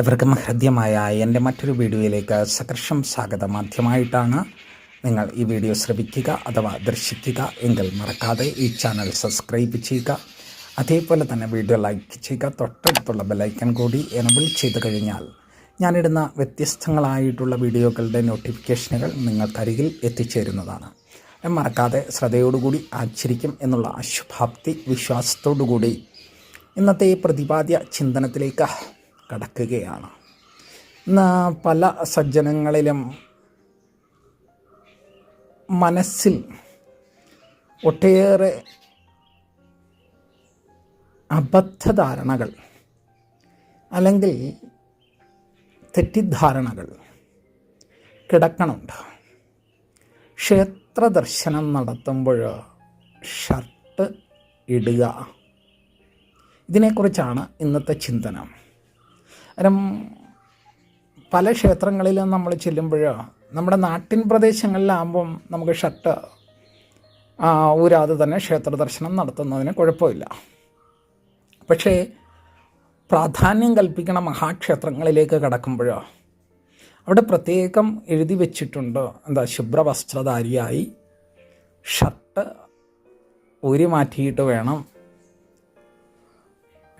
എവർക്കും ഹൃദ്യമായ എന്റെ മറ്റൊരു വീഡിയോയിലേക്ക് സകർഷം സ്വാഗതം. ആദ്യമായിട്ടാണ് നിങ്ങൾ ഈ വീഡിയോ ശ്രവിക്കുക അഥവാ ദർശിക്കുക എങ്കിൽ മറക്കാതെ ഈ ചാനൽ സബ്സ്ക്രൈബ് ചെയ്യുക. അതേപോലെ തന്നെ വീഡിയോ ലൈക്ക് ചെയ്യുക. തൊട്ടടുത്തുള്ള ബെലൈക്കൻ കൂടി എനബിൾ ചെയ്തു കഴിഞ്ഞാൽ ഞാനിടുന്ന വ്യത്യസ്തങ്ങളായിട്ടുള്ള വീഡിയോകളുടെ നോട്ടിഫിക്കേഷനുകൾ നിങ്ങൾക്കരികിൽ എത്തിച്ചേരുന്നതാണ്. മറക്കാതെ ശ്രദ്ധയോടുകൂടി ആചരിക്കും എന്നുള്ള ശുഭാപ്തി വിശ്വാസത്തോടുകൂടി ഇന്നത്തെ പ്രതിപാദ്യ ചിന്തനത്തിലേക്ക് കടക്കുകയാണ്. പല സജ്ജനങ്ങളിലും മനസ്സിൽ ഒട്ടേറെ അബദ്ധധാരണകൾ അല്ലെങ്കിൽ തെറ്റിദ്ധാരണകൾ കിടക്കണുണ്ട്. ക്ഷേത്ര ദർശനം നടത്തുമ്പോൾ ഷർട്ട് ഇടുക. ഇതിനെക്കുറിച്ചാണ് ഇന്നത്തെ ചിന്തനം. കാരണം പല ക്ഷേത്രങ്ങളിലും നമ്മൾ ചെല്ലുമ്പോഴോ നമ്മുടെ നാട്ടിൻ പ്രദേശങ്ങളിലാകുമ്പം നമുക്ക് ഷർട്ട് ഊരാതെ തന്നെ ക്ഷേത്ര ദർശനം നടത്തുന്നതിന് കുഴപ്പമില്ല. പക്ഷേ പ്രാധാന്യം കൽപ്പിക്കണ മഹാക്ഷേത്രങ്ങളിലേക്ക് കടക്കുമ്പോഴോ അവിടെ പ്രത്യേകം എഴുതി വെച്ചിട്ടുണ്ട് എന്താ ശുഭ്രവസ്ത്രധാരിയായി ഷർട്ട് ഊരി മാറ്റിയിട്ട് വേണം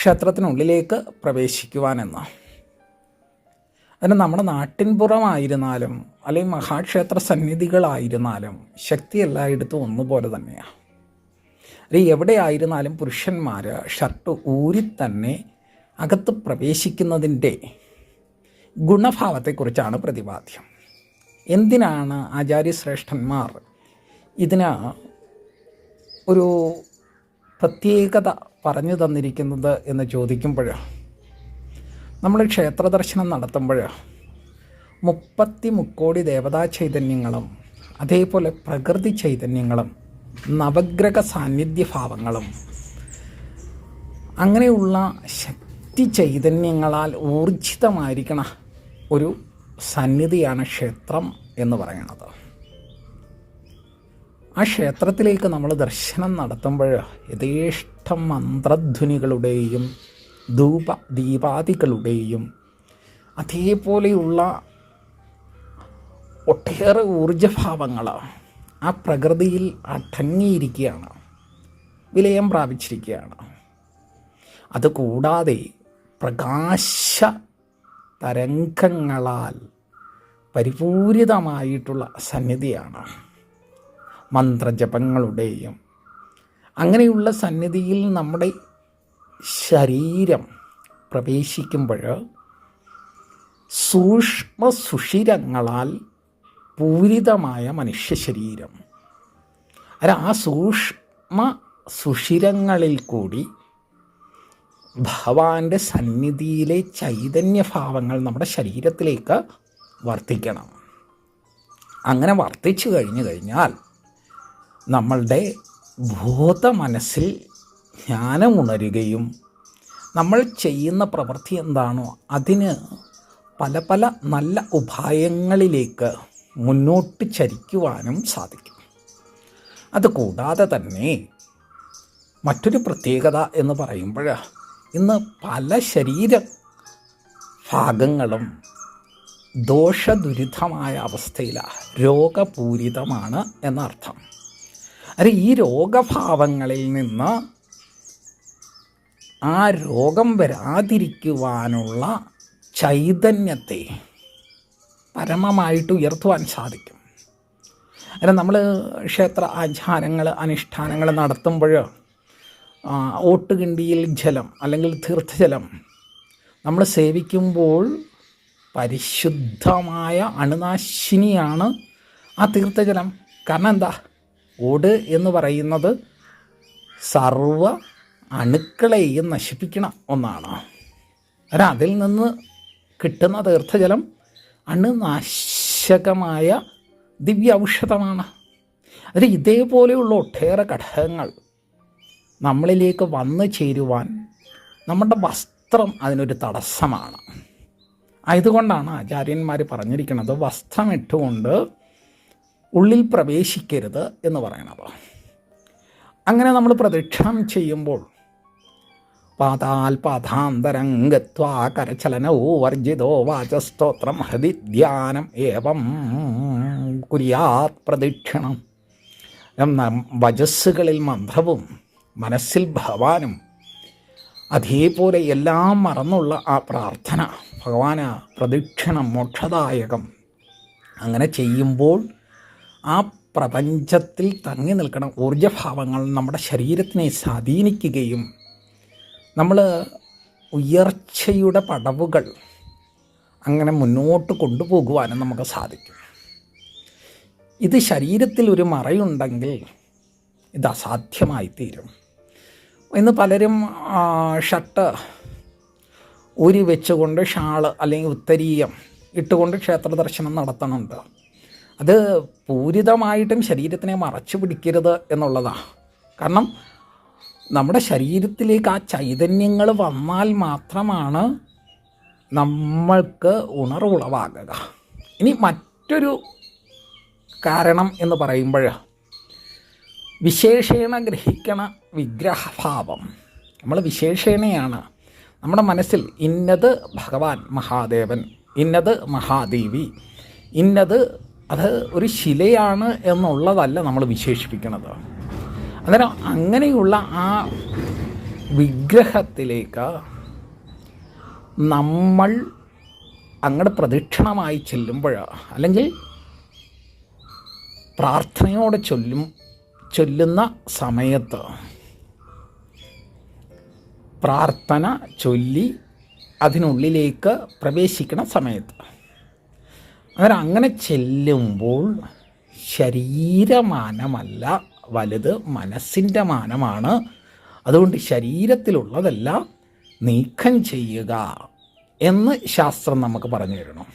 ക്ഷേത്രത്തിനുള്ളിലേക്ക് പ്രവേശിക്കുവാനെന്ന്. അതിന് നമ്മുടെ നാട്ടിൻപുറമായിരുന്നാലും അല്ലെങ്കിൽ മഹാക്ഷേത്ര സന്നിധികളായിരുന്നാലും ശക്തി എല്ലായിടത്തും ഒന്നുപോലെ തന്നെയാണ് അല്ലെങ്കിൽ എവിടെയായിരുന്നാലും പുരുഷന്മാർ ഷർട്ട് ഊരി തന്നെ അകത്ത് പ്രവേശിക്കുന്നതിന്റെ ഗുണഭാവത്തെക്കുറിച്ചാണ് പ്രതിപാദ്യം. എന്തിനാണ് ആചാര്യശ്രേഷ്ഠന്മാർ ഇതിന് ഒരു പ്രത്യേകത പറഞ്ഞു തന്നിരിക്കുന്നത് എന്ന് ചോദിക്കുമ്പോഴോ നമ്മൾ ക്ഷേത്ര ദർശനം നടത്തുമ്പോഴോ മുപ്പത്തി മുക്കോടി ദേവതാ ചൈതന്യങ്ങളും അതേപോലെ പ്രകൃതി ചൈതന്യങ്ങളും നവഗ്രഹ സാന്നിധ്യഭാവങ്ങളും അങ്ങനെയുള്ള ശക്തി ചൈതന്യങ്ങളാൽ ഊർജിതമായിരിക്കണ ഒരു സന്നിധിയാണ് ക്ഷേത്രം എന്ന് പറയുന്നത് ആ ക്ഷേത്രത്തിലേക്ക് നമ്മൾ ദർശനം നടത്തുമ്പോൾ യഥേഷ്ടം മന്ത്രധ്വനികളുടെയും ധൂപ ദീപാദികളുടെയും അതേപോലെയുള്ള ഒട്ടേറെ ഊർജഭാവങ്ങൾ ആ പ്രകൃതിയിൽ അടങ്ങിയിരിക്കുകയാണ് വിലയം പ്രാപിച്ചിരിക്കുകയാണ്. അതുകൂടാതെ പ്രകാശ തരംഗങ്ങളാൽ പരിപൂരിതമായിട്ടുള്ള സന്നിധിയാണ്. മന്ത്രജപങ്ങളുടെയും. അങ്ങനെയുള്ള സന്നിധിയിൽ നമ്മുടെ ശരീരം പ്രവേശിക്കുമ്പോൾ സൂക്ഷ്മ സുഷിരങ്ങളാൽ പൂരിതമായ മനുഷ്യ ശരീരം അല്ല ആ സൂക്ഷ്മ സുഷിരങ്ങളിൽ കൂടി ഭഗവാന്റെ സന്നിധിയിലെ ചൈതന്യഭാവങ്ങൾ നമ്മുടെ ശരീരത്തിലേക്ക് വർത്തിക്കണം. അങ്ങനെ വർത്തിച്ചു കഴിഞ്ഞു കഴിഞ്ഞാൽ നമ്മളുടെ ഭൂത മനസ്സിൽ ജ്ഞാനം ഉണരുകയും നമ്മൾ ചെയ്യുന്ന പ്രവൃത്തി എന്താണോ അതിന് പല പല നല്ല ഉപായങ്ങളിലേക്ക് മുന്നോട്ട് ചരിക്കുവാനും സാധിക്കും. അതുകൂടാതെ തന്നെ മറ്റൊരു പ്രത്യേകത എന്ന് പറയുമ്പോൾ ഇന്ന് പല ശരീര ഭാഗങ്ങളും ദോഷദുരിതമായ അവസ്ഥയിലാണ് രോഗപൂരിതമാണ് എന്നർത്ഥം. അല്ല ഈ രോഗഭാവങ്ങളിൽ നിന്ന് ആ രോഗം വരാതിരിക്കുവാനുള്ള ചൈതന്യത്തെ പരമമായിട്ട് ഉയർത്തുവാൻ സാധിക്കും. അല്ല നമ്മൾ ക്ഷേത്ര ആചാരങ്ങൾ അനുഷ്ഠാനങ്ങൾ നടത്തുമ്പോൾ ഓട്ടുകിണ്ടിയിൽ ജലം അല്ലെങ്കിൽ തീർത്ഥജലം നമ്മൾ സേവിക്കുമ്പോൾ പരിശുദ്ധമായ അണുനാശിനിയാണ് ആ തീർത്ഥജലം. കാരണം എന്താ? ഓട് എന്ന് പറയുന്നത് സർവ അണുക്കളെയും നശിപ്പിക്കണ ഒന്നാണ്. അല്ല അതിൽ നിന്ന് കിട്ടുന്ന തീർത്ഥജലം അണുനാശകമായ ദിവ്യ ഔഷധമാണ് അതിൽ ഇതേപോലെയുള്ള ഒട്ടേറെ ഘടകങ്ങൾ നമ്മളിലേക്ക് വന്നു ചേരുവാൻ നമ്മുടെ വസ്ത്രം അതിനൊരു തടസ്സമാണ്. ആയതുകൊണ്ടാണ് ആചാര്യന്മാർ പറഞ്ഞിരിക്കുന്നത് വസ്ത്രമിട്ടുകൊണ്ട് ഉള്ളിൽ പ്രവേശിക്കരുത് എന്ന് പറയണത് അങ്ങനെ നമ്മൾ പ്രദക്ഷിണം ചെയ്യുമ്പോൾ പാതാൽ പാതാന്തരംഗത്വാ ഗത്വാ കരചലനോ വർജിതോ വാചസ്തോത്രം ഹൃദി ധ്യാനം ഏവം കുര്യാത് പ്രദക്ഷിണം എന്ന വജസ്സുകളിൽ മന്ത്രവും മനസ്സിൽ ഭവാനും അതേപോലെ എല്ലാം മറന്നുള്ള ആ പ്രാർത്ഥന ഭഗവാന് പ്രദക്ഷിണം മോക്ഷദായകം അങ്ങനെ ചെയ്യുമ്പോൾ ആ പ്രപഞ്ചത്തിൽ തങ്ങി നിൽക്കുന്ന ഊർജഭാവങ്ങൾ നമ്മുടെ ശരീരത്തിനെ സ്വാധീനിക്കുകയും നമ്മൾ ഉയർച്ചയുടെ പടവുകൾ അങ്ങനെ മുന്നോട്ട് കൊണ്ടുപോകുവാനും നമുക്ക് സാധിക്കും. ഇത് ശരീരത്തിൽ ഒരു മറയുണ്ടെങ്കിൽ ഇത് അസാധ്യമായി തീരും ഇന്ന് പലരും ഷർട്ട് ഊരി വെച്ചുകൊണ്ട് ഷാൾ അല്ലെങ്കിൽ ഉത്തരീയം ഇട്ടുകൊണ്ട് ക്ഷേത്ര ദർശനം നടത്തുന്നുണ്ട് അത് പൂരിതമായിട്ടും ശരീരത്തിനെ മറച്ചു പിടിക്കരുത് എന്നുള്ളതാണ്. കാരണം നമ്മുടെ ശരീരത്തിലേക്ക് ആ ചൈതന്യങ്ങൾ വന്നാൽ മാത്രമാണ് നമ്മൾക്ക് ഉണർവുളവാകുക. ഇനി മറ്റൊരു കാരണം എന്ന് പറയുമ്പോൾ വിശേഷേണ ഗ്രഹിക്കണ വിഗ്രഹഭാവം. നമ്മൾ വിശേഷേണയാണ്. നമ്മുടെ മനസ്സിൽ ഇന്നത് ഭഗവാൻ മഹാദേവൻ ഇന്നത് മഹാദേവി ഇന്നത് അത് ഒരു ശിലയാണ് എന്നുള്ളതല്ല നമ്മൾ വിശേഷിപ്പിക്കുന്നത്. അന്നേരം അങ്ങനെയുള്ള ആ വിഗ്രഹത്തിലേക്ക് നമ്മൾ അങ്ങോട്ട് പ്രദക്ഷിണമായി ചെല്ലുമ്പോൾ അല്ലെങ്കിൽ പ്രാർത്ഥനയോടെ ചൊല്ലും ചൊല്ലുന്ന സമയത്ത് പ്രാർത്ഥന ചൊല്ലി അതിനുള്ളിലേക്ക് പ്രവേശിക്കുന്ന സമയത്ത് അങ്ങനെ അങ്ങനെ ചെല്ലുമ്പോൾ ശരീരമാനമല്ല വലുത് മനസ്സിന്റെ മാനമാണ്. അതുകൊണ്ട് ശരീരത്തിലുള്ളതെല്ലാം നീക്കം ചെയ്യുക എന്ന് ശാസ്ത്രം നമുക്ക് പറഞ്ഞു തരണം.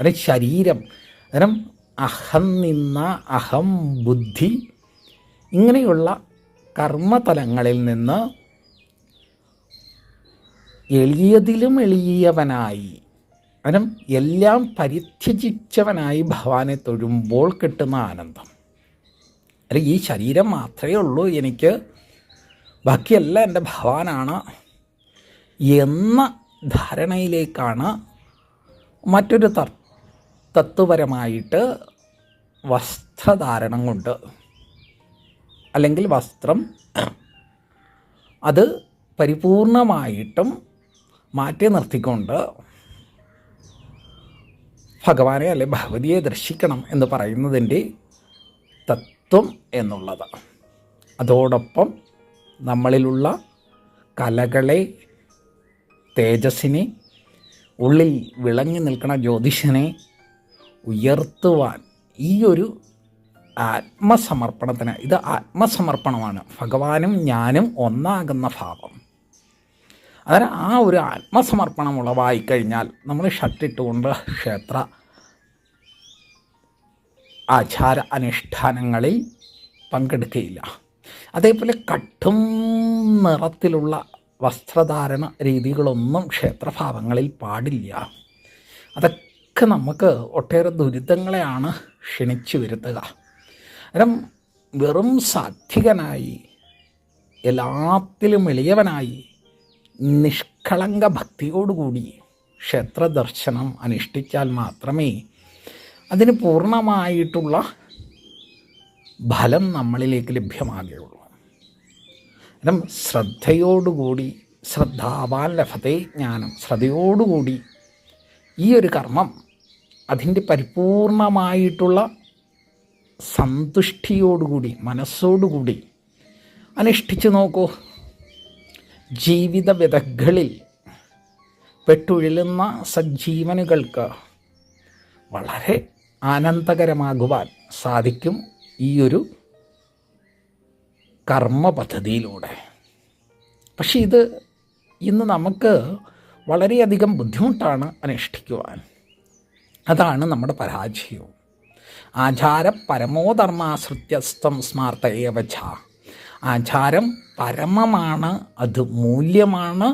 അതായത് ശരീരം അന്നേരം അഹം നിന്ന അഹം ബുദ്ധി ഇങ്ങനെയുള്ള കർമ്മതലങ്ങളിൽ നിന്ന് എളിയതിലും എളിയവനായി അനം എല്ലാം പരിത്യജിച്ചവനായി ഭഗവാനെ തൊഴുമ്പോൾ കിട്ടുന്ന ആനന്ദം. അല്ല ഈ ശരീരം മാത്രമേ ഉള്ളൂ. എനിക്ക് ബാക്കിയെല്ലാം എന്റെ ഭഗവാനാണ് എന്ന ധാരണയിലേക്കാണ് മറ്റൊരു തത്വപരമായിട്ട് വസ്ത്രധാരണം കൊണ്ട്. അല്ലെങ്കിൽ വസ്ത്രം അത് പരിപൂർണമായിട്ടും മാറ്റി നിർത്തിക്കൊണ്ട് ഭഗവാനെ അല്ലെ ഭഗവതിയെ ദർശിക്കണം എന്ന് പറയുന്നതിന്റെ തത്വം എന്നുള്ളത്. അതോടൊപ്പം നമ്മളിലുള്ള കലകളെ തേജസ്സിനെ ഉള്ളിൽ വിളങ്ങി നിൽക്കുന്ന ജ്യോതിഷനെ ഉയർത്തുവാൻ ഈ ഒരു ആത്മസമർപ്പണത്തിന് ഇത് ആത്മസമർപ്പണമാണ്. ഭഗവാനും ഞാനും ഒന്നാകുന്ന ഭാവം. അതിന് ആ ഒരു ആത്മസമർപ്പണം ഉളവായി കഴിഞ്ഞാൽ നമ്മൾ ഷട്ടിട്ടുകൊണ്ട് ക്ഷേത്ര ആചാര അനുഷ്ഠാനങ്ങളിൽ പങ്കെടുക്കുകയില്ല അതേപോലെ കട്ടും നിറത്തിലുള്ള വസ്ത്രധാരണ രീതികളൊന്നും ക്ഷേത്രഭാവങ്ങളിൽ പാടില്ല. അതൊക്കെ നമുക്ക് ഒട്ടേറെ ദുരിതങ്ങളെയാണ് ക്ഷണിച്ചു വരുത്തുക. കാരണം വെറും സാത്വികനായി എല്ലാത്തിലും എളിയവനായി നിഷ്കളങ്ക ഭക്തിയോടുകൂടി ക്ഷേത്ര ദർശനം അനുഷ്ഠിച്ചാൽ മാത്രമേ അതിന് പൂർണമായിട്ടുള്ള ഫലം നമ്മളിലേക്ക് ലഭ്യമാകുകയുള്ളൂ. കാരണം ശ്രദ്ധയോടുകൂടി ശ്രദ്ധാവാൻ ലഭത്തെ ജ്ഞാനം ശ്രദ്ധയോടുകൂടി ഈ ഒരു കർമ്മം അതിന്റെ പരിപൂർണമായിട്ടുള്ള സന്തുഷ്ടിയോടുകൂടി മനസ്സോടുകൂടി അനുഷ്ഠിച്ചു നോക്കൂ. ജീവിത വിധകളിൽ പെട്ടുഴലുന്ന സജ്ജീവനുകൾക്ക് വളരെ ആനന്ദകരമാകുവാൻ സാധിക്കും ഈ ഒരു കർമ്മ പദ്ധതിയിലൂടെ പക്ഷെ ഇത് ഇന്ന് നമുക്ക് വളരെയധികം ബുദ്ധിമുട്ടാണ് അനുഷ്ഠിക്കുവാൻ. അതാണ് നമ്മുടെ പരാജയവും. ആചാര പരമോധർമാശ്രിത്യസ്തം സ്മാർത്ത ഏവച ആചാരം പരമമാണ് അത് മൂല്യമാണ്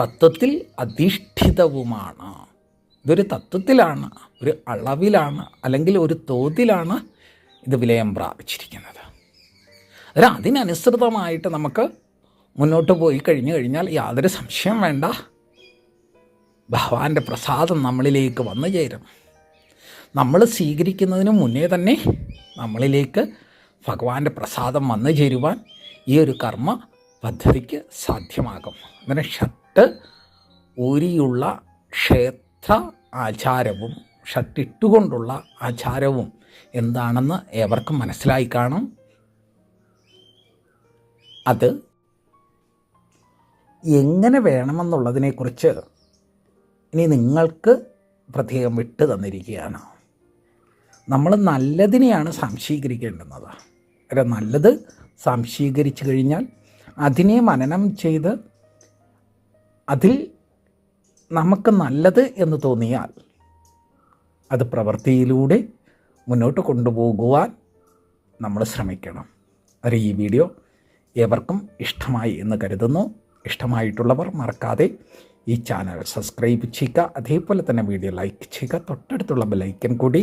തത്വത്തിൽ അധിഷ്ഠിതവുമാണ്. ഇതൊരു തത്വത്തിലാണ് ഒരു അളവിലാണ് അല്ലെങ്കിൽ ഒരു തോതിലാണ് ഇത് വിലയം പ്രാപിച്ചിരിക്കുന്നത്. അതിന് അതിനനുസൃതമായിട്ട് നമുക്ക് മുന്നോട്ട് പോയി കഴിഞ്ഞു കഴിഞ്ഞാൽ യാതൊരു സംശയം വേണ്ട. ഭഗവാന്റെ പ്രസാദം നമ്മളിലേക്ക് വന്നു ചേരും. നമ്മൾ സ്വീകരിക്കുന്നതിന് മുന്നേ തന്നെ നമ്മളിലേക്ക് ഭഗവാന്റെ പ്രസാദം വന്നു ചേരുവാൻ ഈ ഒരു കർമ്മ പദ്ധതിക്ക് സാധ്യമാകും. അങ്ങനെ ഷട്ട് ഊരിയുള്ള ക്ഷേത്ര ആചാരവും ഷട്ടിട്ടുകൊണ്ടുള്ള ആചാരവും എന്താണെന്ന് ഏവർക്കും മനസ്സിലായി കാണും. അത് എങ്ങനെ വേണമെന്നുള്ളതിനെക്കുറിച്ച് ഇനി നിങ്ങൾക്ക് പ്രത്യേകം വിട്ടു തന്നിരിക്കുകയാണ്. നമ്മൾ നല്ലതിനെയാണ് സംശീകരിക്കേണ്ടുന്നത്. അല്ല നല്ലത് സംശീകരിച്ചു കഴിഞ്ഞാൽ അതിനെ മനനം ചെയ്ത് അതിൽ നമുക്ക് നല്ലത് എന്ന് തോന്നിയാൽ അത് പ്രവൃത്തിയിലൂടെ മുന്നോട്ട് കൊണ്ടുപോകുവാൻ നമ്മൾ ശ്രമിക്കണം. അത് ഈ വീഡിയോ ഏവർക്കും ഇഷ്ടമായി എന്ന് കരുതുന്നു. ഇഷ്ടമായിട്ടുള്ളവർ മറക്കാതെ ഈ ചാനൽ സബ്സ്ക്രൈബ് ചെയ്യുക. അതേപോലെ തന്നെ വീഡിയോ ലൈക്ക് ചെയ്യുക. തൊട്ടടുത്തുള്ള ബെലൈക്കൻ കൂടി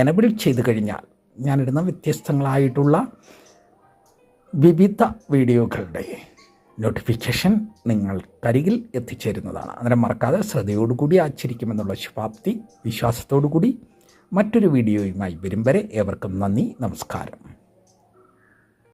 എനബിൾ ചെയ്ത് കഴിഞ്ഞാൽ ഞാനിടുന്ന വ്യത്യസ്തങ്ങളായിട്ടുള്ള വിവിധ വീഡിയോകളുടെ നോട്ടിഫിക്കേഷൻ നിങ്ങൾ കരികിൽ എത്തിച്ചേരുന്നതാണ്. അന്നേരം മറക്കാതെ ശ്രദ്ധയോടുകൂടി ആചരിക്കുമെന്നുള്ള ശുഭാപ്തി വിശ്വാസത്തോടു കൂടി മറ്റൊരു വീഡിയോയുമായി വരും വരെ ഏവർക്കും നന്ദി നമസ്കാരം.